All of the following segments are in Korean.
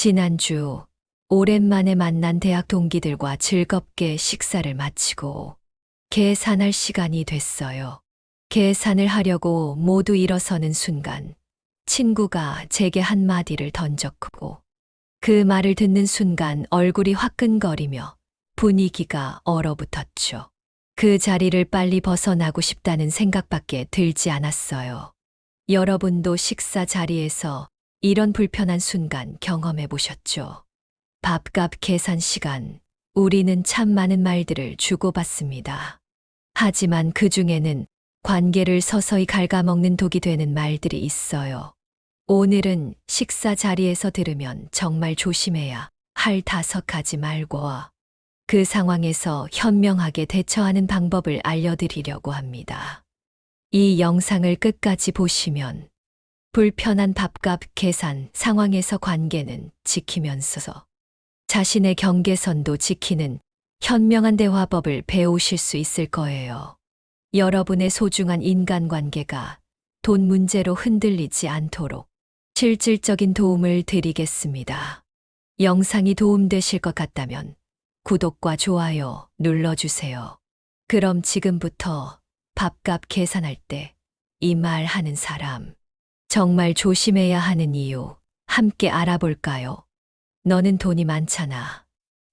지난주 오랜만에 만난 대학 동기들과 즐겁게 식사를 마치고 계산할 시간이 됐어요. 계산을 하려고 모두 일어서는 순간 친구가 제게 한마디를 던졌고 그 말을 듣는 순간 얼굴이 화끈거리며 분위기가 얼어붙었죠. 그 자리를 빨리 벗어나고 싶다는 생각밖에 들지 않았어요. 여러분도 식사 자리에서 이런 불편한 순간 경험해 보셨죠? 밥값 계산 시간, 우리는 참 많은 말들을 주고받습니다. 하지만 그 중에는 관계를 서서히 갉아먹는 독이 되는 말들이 있어요. 오늘은 식사 자리에서 들으면 정말 조심해야 할 다섯 가지 말과 그 상황에서 현명하게 대처하는 방법을 알려드리려고 합니다. 이 영상을 끝까지 보시면 불편한 밥값 계산 상황에서 관계는 지키면서 자신의 경계선도 지키는 현명한 대화법을 배우실 수 있을 거예요. 여러분의 소중한 인간관계가 돈 문제로 흔들리지 않도록 실질적인 도움을 드리겠습니다. 영상이 도움되실 것 같다면 구독과 좋아요 눌러주세요. 그럼 지금부터 밥값 계산할 때 이 말 하는 사람 정말 조심해야 하는 이유 함께 알아볼까요? 너는 돈이 많잖아.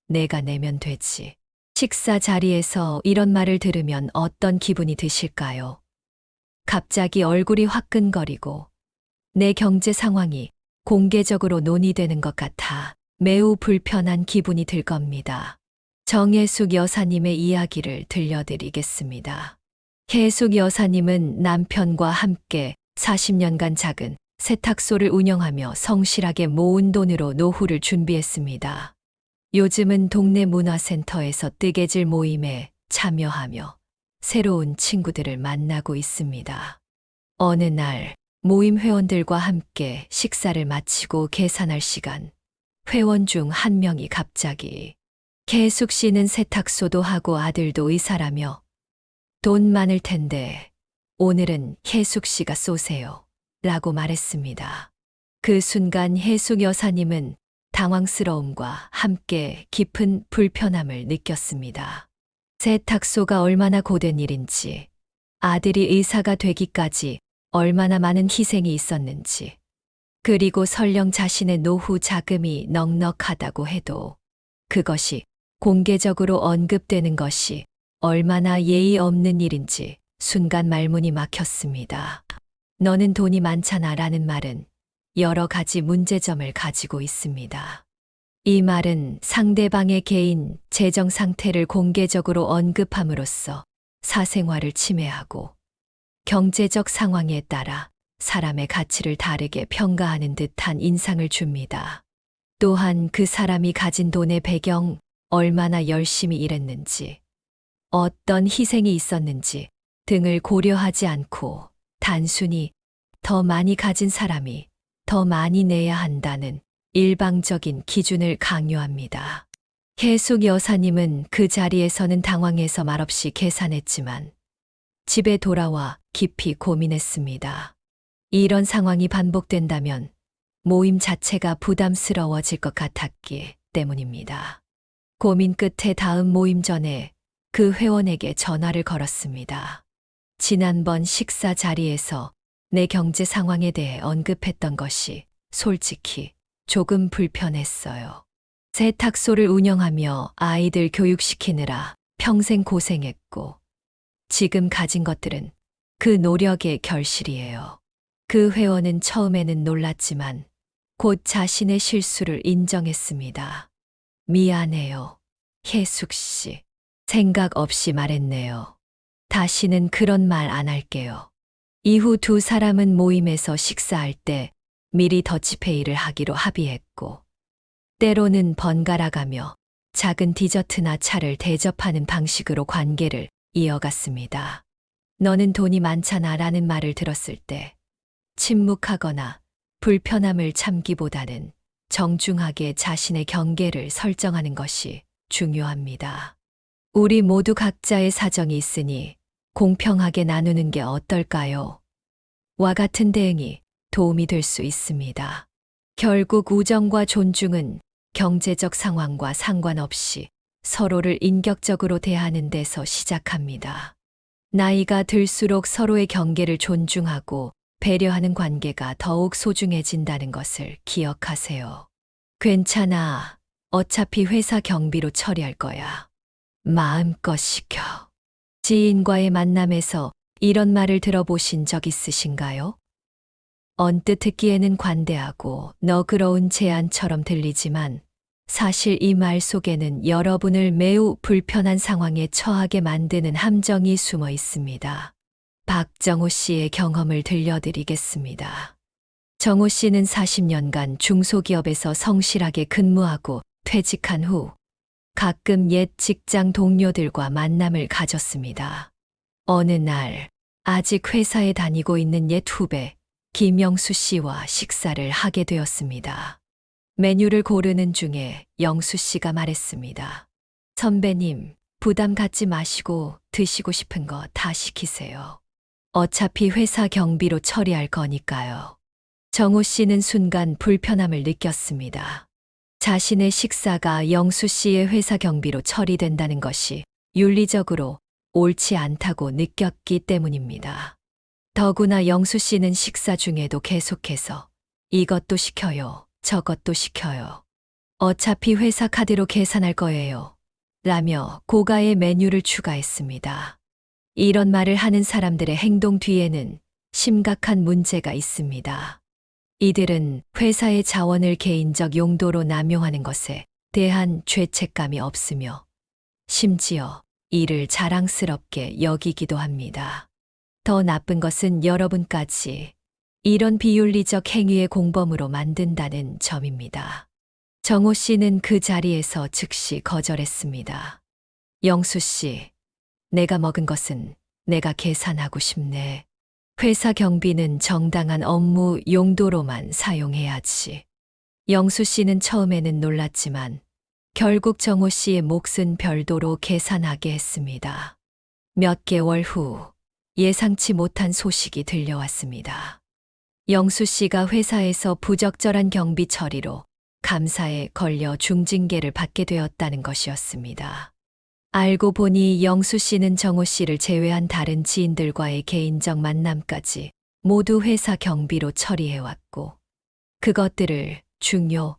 내가 내면 되지. 식사 자리에서 이런 말을 들으면 어떤 기분이 드실까요? 갑자기 얼굴이 화끈거리고 내 경제 상황이 공개적으로 논의되는 것 같아 매우 불편한 기분이 들 겁니다. 정혜숙 여사님의 이야기를 들려드리겠습니다. 혜숙 여사님은 남편과 함께 40년간 작은 세탁소를 운영하며 성실하게 모은 돈으로 노후를 준비했습니다. 요즘은 동네 문화센터에서 뜨개질 모임에 참여하며 새로운 친구들을 만나고 있습니다. 어느 날 모임 회원들과 함께 식사를 마치고 계산할 시간, 회원 중 한 명이 갑자기 계숙 씨는 세탁소도 하고 아들도 의사라며 돈 많을 텐데 오늘은 혜숙 씨가 쏘세요. 라고 말했습니다. 그 순간 혜숙 여사님은 당황스러움과 함께 깊은 불편함을 느꼈습니다. 세탁소가 얼마나 고된 일인지, 아들이 의사가 되기까지 얼마나 많은 희생이 있었는지, 그리고 설령 자신의 노후 자금이 넉넉하다고 해도 그것이 공개적으로 언급되는 것이 얼마나 예의 없는 일인지 순간 말문이 막혔습니다. 너는 돈이 많잖아 라는 말은 여러 가지 문제점을 가지고 있습니다. 이 말은 상대방의 개인 재정 상태를 공개적으로 언급함으로써 사생활을 침해하고 경제적 상황에 따라 사람의 가치를 다르게 평가하는 듯한 인상을 줍니다. 또한 그 사람이 가진 돈의 배경, 얼마나 열심히 일했는지, 어떤 희생이 있었는지 등을 고려하지 않고 단순히 더 많이 가진 사람이 더 많이 내야 한다는 일방적인 기준을 강요합니다. 혜숙 여사님은 그 자리에서는 당황해서 말없이 계산했지만 집에 돌아와 깊이 고민했습니다. 이런 상황이 반복된다면 모임 자체가 부담스러워질 것 같았기 때문입니다. 고민 끝에 다음 모임 전에 그 회원에게 전화를 걸었습니다. 지난번 식사 자리에서 내 경제 상황에 대해 언급했던 것이 솔직히 조금 불편했어요. 세탁소를 운영하며 아이들 교육시키느라 평생 고생했고, 지금 가진 것들은 그 노력의 결실이에요. 그 회원은 처음에는 놀랐지만 곧 자신의 실수를 인정했습니다. 미안해요. 혜숙 씨. 생각 없이 말했네요. 다시는 그런 말 안 할게요. 이후 두 사람은 모임에서 식사할 때 미리 더치페이를 하기로 합의했고, 때로는 번갈아가며 작은 디저트나 차를 대접하는 방식으로 관계를 이어갔습니다. 너는 돈이 많잖아 라는 말을 들었을 때 침묵하거나 불편함을 참기보다는 정중하게 자신의 경계를 설정하는 것이 중요합니다. 우리 모두 각자의 사정이 있으니 공평하게 나누는 게 어떨까요? 와 같은 대응이 도움이 될 수 있습니다. 결국 우정과 존중은 경제적 상황과 상관없이 서로를 인격적으로 대하는 데서 시작합니다. 나이가 들수록 서로의 경계를 존중하고 배려하는 관계가 더욱 소중해진다는 것을 기억하세요. 괜찮아. 어차피 회사 경비로 처리할 거야. 마음껏 시켜. 지인과의 만남에서 이런 말을 들어보신 적 있으신가요? 언뜻 듣기에는 관대하고 너그러운 제안처럼 들리지만 사실 이 말 속에는 여러분을 매우 불편한 상황에 처하게 만드는 함정이 숨어 있습니다. 박정호 씨의 경험을 들려드리겠습니다. 정호 씨는 40년간 중소기업에서 성실하게 근무하고 퇴직한 후 가끔 옛 직장 동료들과 만남을 가졌습니다. 어느 날 아직 회사에 다니고 있는 옛 후배 김영수 씨와 식사를 하게 되었습니다. 메뉴를 고르는 중에 영수 씨가 말했습니다. 선배님, 부담 갖지 마시고 드시고 싶은 거 다 시키세요. 어차피 회사 경비로 처리할 거니까요. 정호 씨는 순간 불편함을 느꼈습니다. 자신의 식사가 영수 씨의 회사 경비로 처리된다는 것이 윤리적으로 옳지 않다고 느꼈기 때문입니다. 더구나 영수 씨는 식사 중에도 계속해서 이것도 시켜요, 저것도 시켜요. 어차피 회사 카드로 계산할 거예요. 라며 고가의 메뉴를 추가했습니다. 이런 말을 하는 사람들의 행동 뒤에는 심각한 문제가 있습니다. 이들은 회사의 자원을 개인적 용도로 남용하는 것에 대한 죄책감이 없으며 심지어 이를 자랑스럽게 여기기도 합니다. 더 나쁜 것은 여러분까지 이런 비윤리적 행위의 공범으로 만든다는 점입니다. 정호 씨는 그 자리에서 즉시 거절했습니다. 영수 씨, 내가 먹은 것은 내가 계산하고 싶네. 회사 경비는 정당한 업무 용도로만 사용해야지. 영수 씨는 처음에는 놀랐지만 결국 정호 씨의 몫은 별도로 계산하게 했습니다. 몇 개월 후 예상치 못한 소식이 들려왔습니다. 영수 씨가 회사에서 부적절한 경비 처리로 감사에 걸려 중징계를 받게 되었다는 것이었습니다. 알고 보니 영수 씨는 정호 씨를 제외한 다른 지인들과의 개인적 만남까지 모두 회사 경비로 처리해왔고, 그것들을 중요,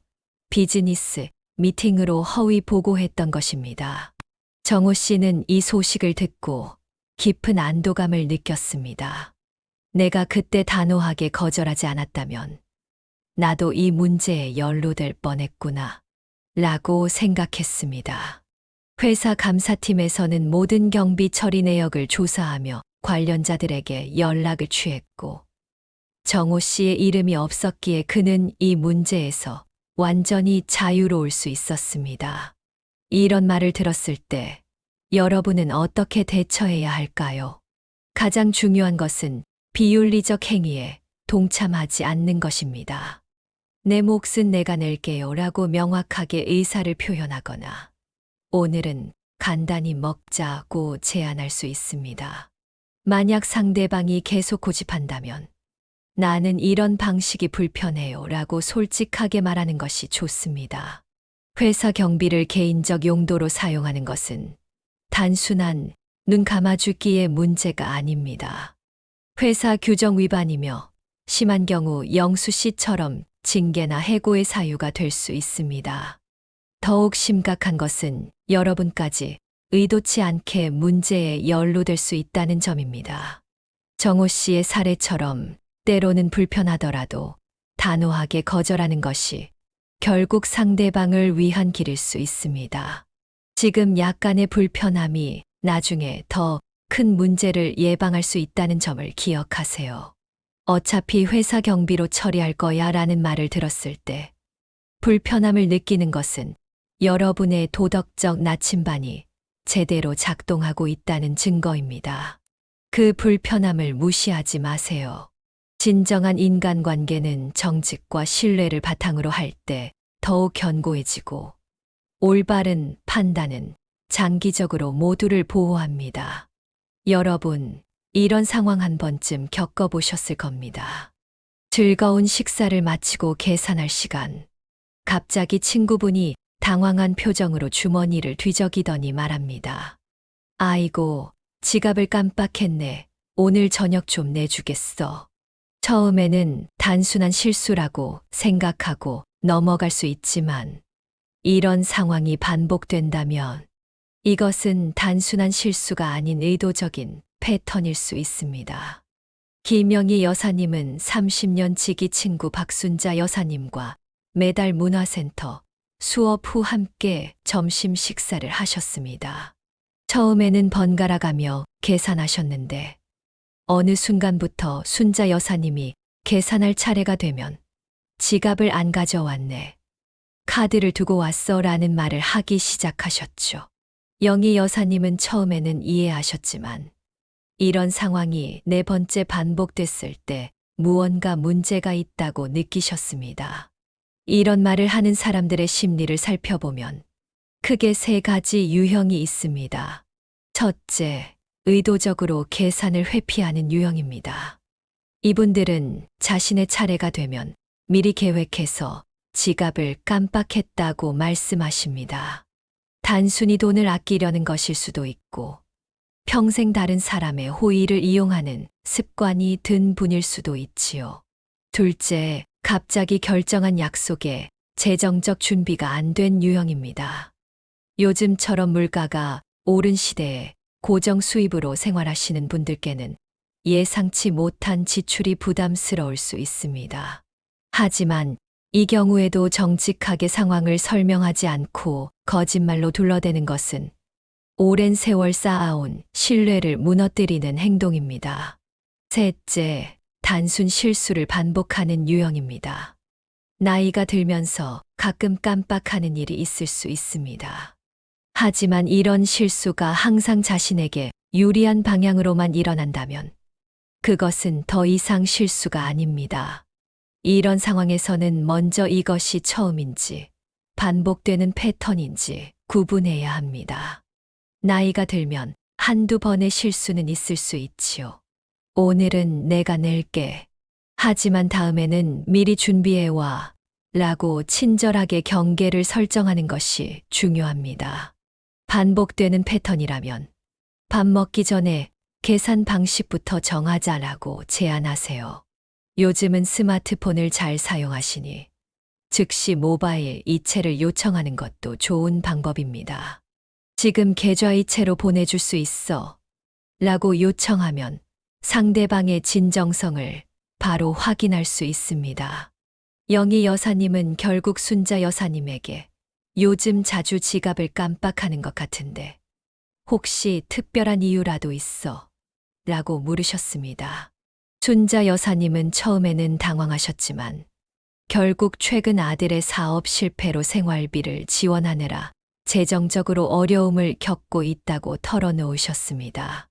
비즈니스, 미팅으로 허위 보고했던 것입니다. 정호 씨는 이 소식을 듣고 깊은 안도감을 느꼈습니다. 내가 그때 단호하게 거절하지 않았다면 나도 이 문제에 연루될 뻔했구나. 라고 생각했습니다. 회사 감사팀에서는 모든 경비 처리 내역을 조사하며 관련자들에게 연락을 취했고, 정호 씨의 이름이 없었기에 그는 이 문제에서 완전히 자유로울 수 있었습니다. 이런 말을 들었을 때 여러분은 어떻게 대처해야 할까요? 가장 중요한 것은 비윤리적 행위에 동참하지 않는 것입니다. 내 몫은 내가 낼게요 라고 명확하게 의사를 표현하거나 오늘은 간단히 먹자고 제안할 수 있습니다. 만약 상대방이 계속 고집한다면 나는 이런 방식이 불편해요 라고 솔직하게 말하는 것이 좋습니다. 회사 경비를 개인적 용도로 사용하는 것은 단순한 눈 감아주기의 문제가 아닙니다. 회사 규정 위반이며 심한 경우 영수 씨처럼 징계나 해고의 사유가 될 수 있습니다. 더욱 심각한 것은 여러분까지 의도치 않게 문제에 연루될 수 있다는 점입니다. 정호 씨의 사례처럼 때로는 불편하더라도 단호하게 거절하는 것이 결국 상대방을 위한 길일 수 있습니다. 지금 약간의 불편함이 나중에 더 큰 문제를 예방할 수 있다는 점을 기억하세요. 어차피 회사 경비로 처리할 거야 라는 말을 들었을 때 불편함을 느끼는 것은 여러분의 도덕적 나침반이 제대로 작동하고 있다는 증거입니다. 그 불편함을 무시하지 마세요. 진정한 인간관계는 정직과 신뢰를 바탕으로 할 때 더욱 견고해지고 올바른 판단은 장기적으로 모두를 보호합니다. 여러분, 이런 상황 한 번쯤 겪어보셨을 겁니다. 즐거운 식사를 마치고 계산할 시간. 갑자기 친구분이 당황한 표정으로 주머니를 뒤적이더니 말합니다. 아이고, 지갑을 깜빡했네. 오늘 저녁 좀 내주겠어. 처음에는 단순한 실수라고 생각하고 넘어갈 수 있지만 이런 상황이 반복된다면 이것은 단순한 실수가 아닌 의도적인 패턴일 수 있습니다. 김영희 여사님은 30년 지기 친구 박순자 여사님과 매달 문화센터 수업 후 함께 점심 식사를 하셨습니다. 처음에는 번갈아 가며 계산하셨는데 어느 순간부터 순자 여사님이 계산할 차례가 되면 지갑을 안 가져왔네. 카드를 두고 왔어 라는 말을 하기 시작하셨죠. 영희 여사님은 처음에는 이해하셨지만 이런 상황이 네 번째 반복됐을 때 무언가 문제가 있다고 느끼셨습니다. 이런 말을 하는 사람들의 심리를 살펴보면 크게 세 가지 유형이 있습니다. 첫째, 의도적으로 계산을 회피하는 유형입니다. 이분들은 자신의 차례가 되면 미리 계획해서 지갑을 깜빡했다고 말씀하십니다. 단순히 돈을 아끼려는 것일 수도 있고, 평생 다른 사람의 호의를 이용하는 습관이 든 분일 수도 있지요. 둘째, 갑자기 결정한 약속에 재정적 준비가 안 된 유형입니다. 요즘처럼 물가가 오른 시대에 고정 수입으로 생활하시는 분들께는 예상치 못한 지출이 부담스러울 수 있습니다. 하지만 이 경우에도 정직하게 상황을 설명하지 않고 거짓말로 둘러대는 것은 오랜 세월 쌓아온 신뢰를 무너뜨리는 행동입니다. 셋째, 단순 실수를 반복하는 유형입니다. 나이가 들면서 가끔 깜빡하는 일이 있을 수 있습니다. 하지만 이런 실수가 항상 자신에게 유리한 방향으로만 일어난다면 그것은 더 이상 실수가 아닙니다. 이런 상황에서는 먼저 이것이 처음인지 반복되는 패턴인지 구분해야 합니다. 나이가 들면 한두 번의 실수는 있을 수 있지요. 오늘은 내가 낼게. 하지만 다음에는 미리 준비해와. 라고 친절하게 경계를 설정하는 것이 중요합니다. 반복되는 패턴이라면 밥 먹기 전에 계산 방식부터 정하자라고 제안하세요. 요즘은 스마트폰을 잘 사용하시니 즉시 모바일 이체를 요청하는 것도 좋은 방법입니다. 지금 계좌 이체로 보내줄 수 있어. 라고 요청하면 상대방의 진정성을 바로 확인할 수 있습니다. 영희 여사님은 결국 순자 여사님에게 요즘 자주 지갑을 깜빡하는 것 같은데 혹시 특별한 이유라도 있어? 라고 물으셨습니다. 순자 여사님은 처음에는 당황하셨지만 결국 최근 아들의 사업 실패로 생활비를 지원하느라 재정적으로 어려움을 겪고 있다고 털어놓으셨습니다.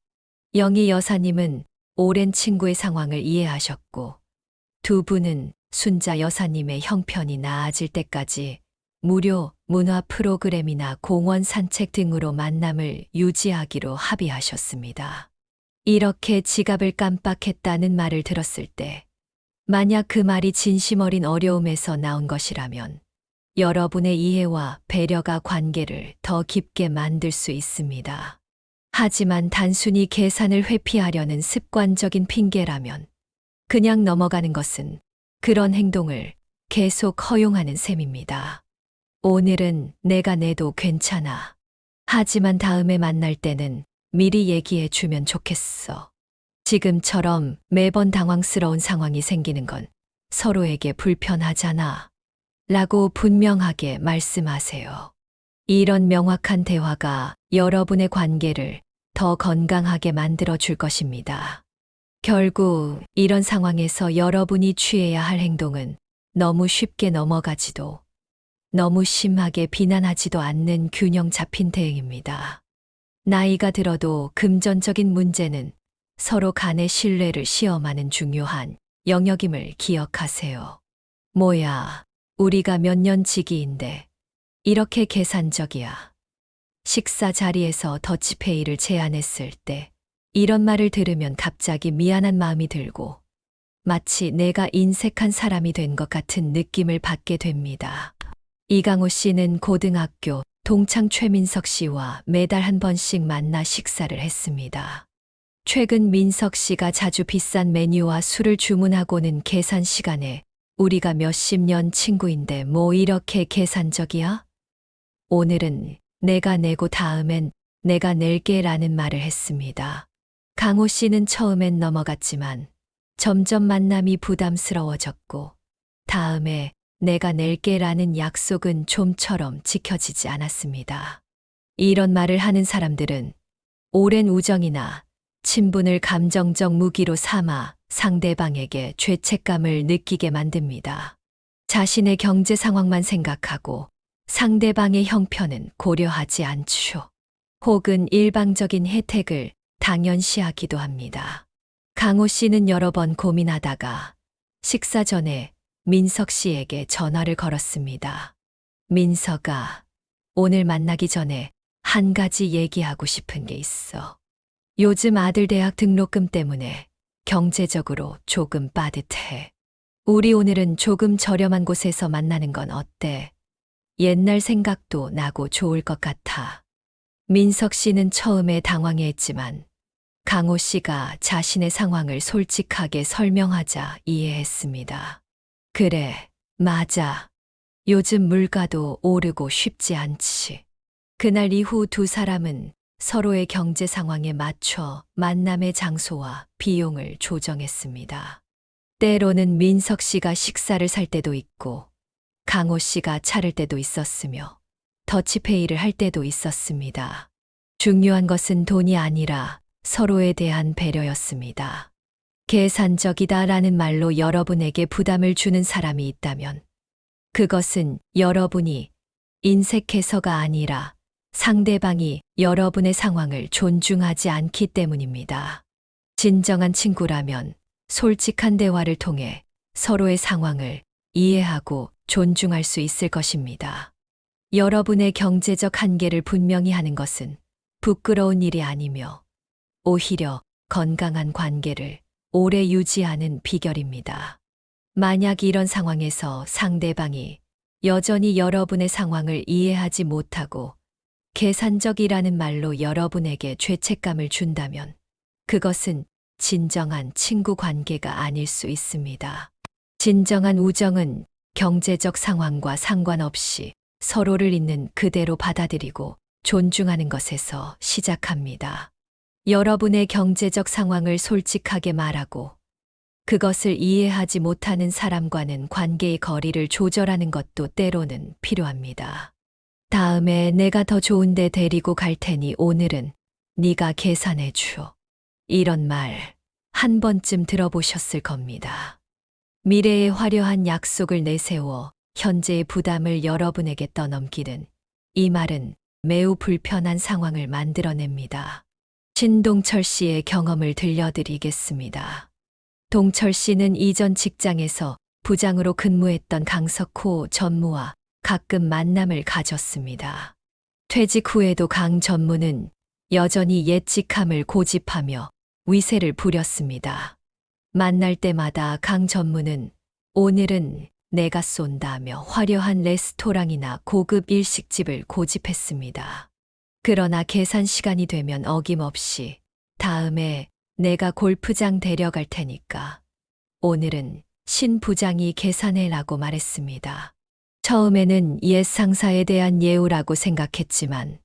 영희 여사님은 오랜 친구의 상황을 이해하셨고 두 분은 순자 여사님의 형편이 나아질 때까지 무료 문화 프로그램이나 공원 산책 등으로 만남을 유지하기로 합의하셨습니다. 이렇게 지갑을 깜빡했다는 말을 들었을 때, 만약 그 말이 진심 어린 어려움에서 나온 것이라면, 여러분의 이해와 배려가 관계를 더 깊게 만들 수 있습니다. 하지만 단순히 계산을 회피하려는 습관적인 핑계라면, 그냥 넘어가는 것은 그런 행동을 계속 허용하는 셈입니다. 오늘은 내가 내도 괜찮아. 하지만 다음에 만날 때는 미리 얘기해 주면 좋겠어. 지금처럼 매번 당황스러운 상황이 생기는 건 서로에게 불편하잖아. 라고 분명하게 말씀하세요. 이런 명확한 대화가 여러분의 관계를 더 건강하게 만들어 줄 것입니다. 결국 이런 상황에서 여러분이 취해야 할 행동은 너무 쉽게 넘어가지도 너무 심하게 비난하지도 않는 균형 잡힌 대응입니다. 나이가 들어도 금전적인 문제는 서로 간의 신뢰를 시험하는 중요한 영역임을 기억하세요. 뭐야, 우리가 몇 년 지기인데 이렇게 계산적이야. 식사 자리에서 더치페이를 제안했을 때 이런 말을 들으면 갑자기 미안한 마음이 들고 마치 내가 인색한 사람이 된 것 같은 느낌을 받게 됩니다. 이강호 씨는 고등학교 동창 최민석 씨와 매달 한 번씩 만나 식사를 했습니다. 최근 민석 씨가 자주 비싼 메뉴와 술을 주문하고는 계산 시간에 우리가 몇십 년 친구인데 뭐 이렇게 계산적이야? 오늘은 내가 내고 다음엔 내가 낼게 라는 말을 했습니다. 강호 씨는 처음엔 넘어갔지만 점점 만남이 부담스러워졌고 다음에 내가 낼게 라는 약속은 좀처럼 지켜지지 않았습니다. 이런 말을 하는 사람들은 오랜 우정이나 친분을 감정적 무기로 삼아 상대방에게 죄책감을 느끼게 만듭니다. 자신의 경제 상황만 생각하고 상대방의 형편은 고려하지 않죠. 혹은 일방적인 혜택을 당연시하기도 합니다. 강호 씨는 여러 번 고민하다가 식사 전에 민석 씨에게 전화를 걸었습니다. 민석아, 오늘 만나기 전에 한 가지 얘기하고 싶은 게 있어. 요즘 아들 대학 등록금 때문에 경제적으로 조금 빠듯해. 우리 오늘은 조금 저렴한 곳에서 만나는 건 어때? 옛날 생각도 나고 좋을 것 같아. 민석 씨는 처음에 당황해 했지만 강호 씨가 자신의 상황을 솔직하게 설명하자 이해했습니다. 그래, 맞아. 요즘 물가도 오르고 쉽지 않지. 그날 이후 두 사람은 서로의 경제 상황에 맞춰 만남의 장소와 비용을 조정했습니다. 때로는 민석 씨가 식사를 살 때도 있고, 강호 씨가 차를 때도 있었으며, 더치페이를 할 때도 있었습니다. 중요한 것은 돈이 아니라 서로에 대한 배려였습니다. 계산적이다라는 말로 여러분에게 부담을 주는 사람이 있다면, 그것은 여러분이 인색해서가 아니라 상대방이 여러분의 상황을 존중하지 않기 때문입니다. 진정한 친구라면 솔직한 대화를 통해 서로의 상황을 이해하고 존중할 수 있을 것입니다. 여러분의 경제적 한계를 분명히 하는 것은 부끄러운 일이 아니며 오히려 건강한 관계를 오래 유지하는 비결입니다. 만약 이런 상황에서 상대방이 여전히 여러분의 상황을 이해하지 못하고 계산적이라는 말로 여러분에게 죄책감을 준다면 그것은 진정한 친구 관계가 아닐 수 있습니다. 진정한 우정은 경제적 상황과 상관없이 서로를 있는 그대로 받아들이고 존중하는 것에서 시작합니다. 여러분의 경제적 상황을 솔직하게 말하고 그것을 이해하지 못하는 사람과는 관계의 거리를 조절하는 것도 때로는 필요합니다. 다음에 내가 더 좋은데 데리고 갈 테니 오늘은 네가 계산해 줘. 이런 말 한 번쯤 들어보셨을 겁니다. 미래의 화려한 약속을 내세워 현재의 부담을 여러분에게 떠넘기는 이 말은 매우 불편한 상황을 만들어냅니다. 신동철 씨의 경험을 들려드리겠습니다. 동철 씨는 이전 직장에서 부장으로 근무했던 강석호 전무와 가끔 만남을 가졌습니다. 퇴직 후에도 강 전무는 여전히 옛직함을 고집하며 위세를 부렸습니다. 만날 때마다 강 전무는 오늘은 내가 쏜다며 화려한 레스토랑이나 고급 일식집을 고집했습니다. 그러나 계산 시간이 되면 어김없이 다음에 내가 골프장 데려갈 테니까 오늘은 신 부장이 계산해라고 말했습니다. 처음에는 옛 상사에 대한 예우라고 생각했지만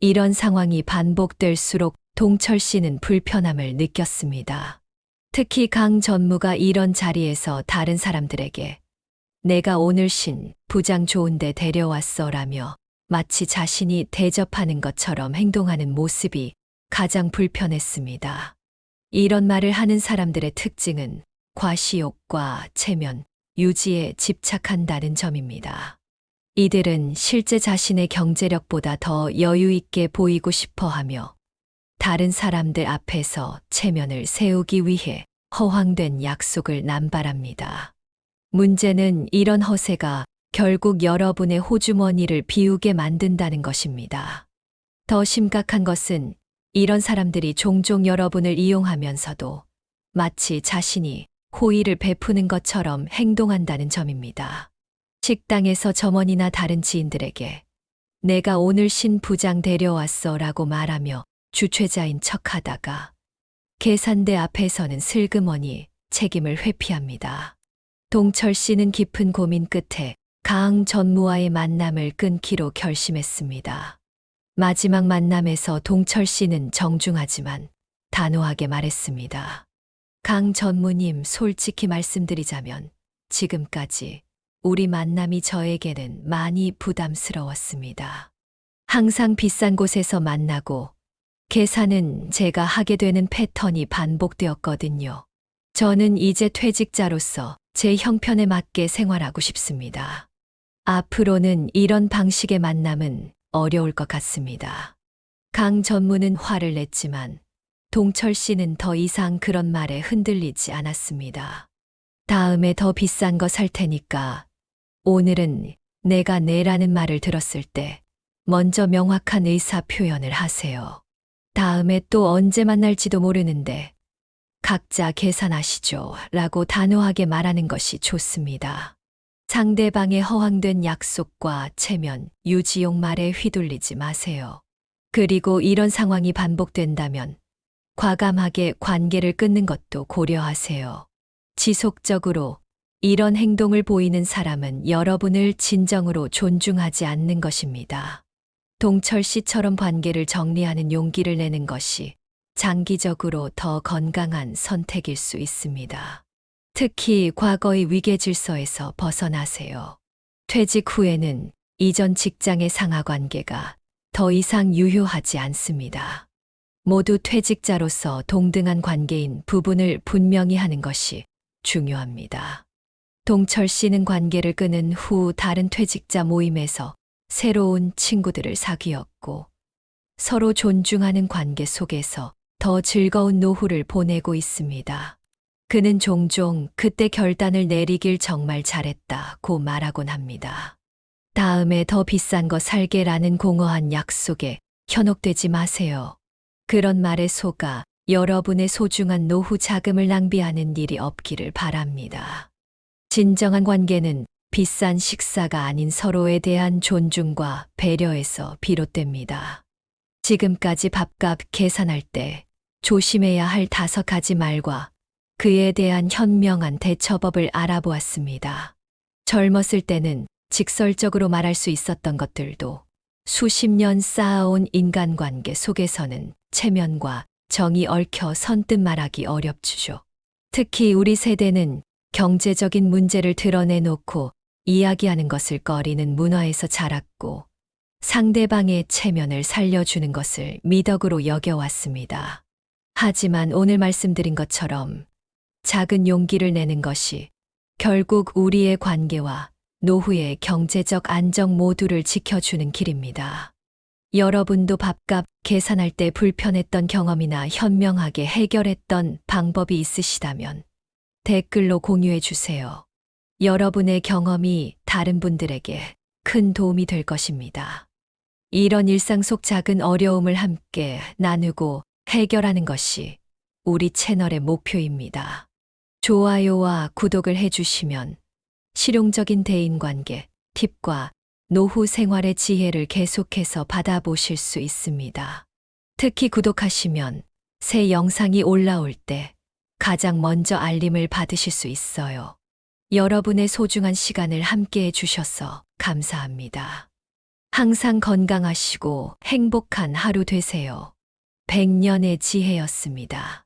이런 상황이 반복될수록 동철 씨는 불편함을 느꼈습니다. 특히 강 전무가 이런 자리에서 다른 사람들에게 내가 오늘 신 부장 좋은데 데려왔어 라며 마치 자신이 대접하는 것처럼 행동하는 모습이 가장 불편했습니다. 이런 말을 하는 사람들의 특징은 과시욕과 체면, 유지에 집착한다는 점입니다. 이들은 실제 자신의 경제력보다 더 여유 있게 보이고 싶어 하며 다른 사람들 앞에서 체면을 세우기 위해 허황된 약속을 남발합니다. 문제는 이런 허세가 결국 여러분의 호주머니를 비우게 만든다는 것입니다. 더 심각한 것은 이런 사람들이 종종 여러분을 이용하면서도 마치 자신이 호의를 베푸는 것처럼 행동한다는 점입니다. 식당에서 점원이나 다른 지인들에게 내가 오늘 신 부장 데려왔어 라고 말하며 주최자인 척 하다가 계산대 앞에서는 슬그머니 책임을 회피합니다. 동철 씨는 깊은 고민 끝에 강 전무와의 만남을 끊기로 결심했습니다. 마지막 만남에서 동철 씨는 정중하지만 단호하게 말했습니다. 강 전무님 솔직히 말씀드리자면 지금까지 우리 만남이 저에게는 많이 부담스러웠습니다. 항상 비싼 곳에서 만나고 계산은 제가 하게 되는 패턴이 반복되었거든요. 저는 이제 퇴직자로서 제 형편에 맞게 생활하고 싶습니다. 앞으로는 이런 방식의 만남은 어려울 것 같습니다. 강 전무는 화를 냈지만 동철 씨는 더 이상 그런 말에 흔들리지 않았습니다. 다음에 더 비싼 거 살 테니까 오늘은 내가 내라는 말을 들었을 때 먼저 명확한 의사 표현을 하세요. 다음에 또 언제 만날지도 모르는데 각자 계산하시죠. 라고 단호하게 말하는 것이 좋습니다. 상대방의 허황된 약속과 체면, 유지용 말에 휘둘리지 마세요. 그리고 이런 상황이 반복된다면 과감하게 관계를 끊는 것도 고려하세요. 지속적으로 이런 행동을 보이는 사람은 여러분을 진정으로 존중하지 않는 것입니다. 동철 씨처럼 관계를 정리하는 용기를 내는 것이 장기적으로 더 건강한 선택일 수 있습니다. 특히 과거의 위계 질서에서 벗어나세요. 퇴직 후에는 이전 직장의 상하 관계가 더 이상 유효하지 않습니다. 모두 퇴직자로서 동등한 관계인 부분을 분명히 하는 것이 중요합니다. 동철 씨는 관계를 끊은 후 다른 퇴직자 모임에서 새로운 친구들을 사귀었고 서로 존중하는 관계 속에서 더 즐거운 노후를 보내고 있습니다. 그는 종종 그때 결단을 내리길 정말 잘했다고 말하곤 합니다. 다음에 더 비싼 거 살게라는 공허한 약속에 현혹되지 마세요. 그런 말에 속아 여러분의 소중한 노후 자금을 낭비하는 일이 없기를 바랍니다. 진정한 관계는 비싼 식사가 아닌 서로에 대한 존중과 배려에서 비롯됩니다. 지금까지 밥값 계산할 때 조심해야 할 다섯 가지 말과 그에 대한 현명한 대처법을 알아보았습니다. 젊었을 때는 직설적으로 말할 수 있었던 것들도 수십 년 쌓아온 인간관계 속에서는 체면과 정이 얽혀 선뜻 말하기 어렵죠. 특히 우리 세대는 경제적인 문제를 드러내놓고 이야기하는 것을 꺼리는 문화에서 자랐고 상대방의 체면을 살려주는 것을 미덕으로 여겨왔습니다. 하지만 오늘 말씀드린 것처럼 작은 용기를 내는 것이 결국 우리의 관계와 노후의 경제적 안정 모두를 지켜주는 길입니다. 여러분도 밥값 계산할 때 불편했던 경험이나 현명하게 해결했던 방법이 있으시다면 댓글로 공유해 주세요. 여러분의 경험이 다른 분들에게 큰 도움이 될 것입니다. 이런 일상 속 작은 어려움을 함께 나누고 해결하는 것이 우리 채널의 목표입니다. 좋아요와 구독을 해주시면 실용적인 대인관계, 팁과 노후 생활의 지혜를 계속해서 받아보실 수 있습니다. 특히 구독하시면 새 영상이 올라올 때 가장 먼저 알림을 받으실 수 있어요. 여러분의 소중한 시간을 함께 해주셔서 감사합니다. 항상 건강하시고 행복한 하루 되세요. 백년의 지혜였습니다.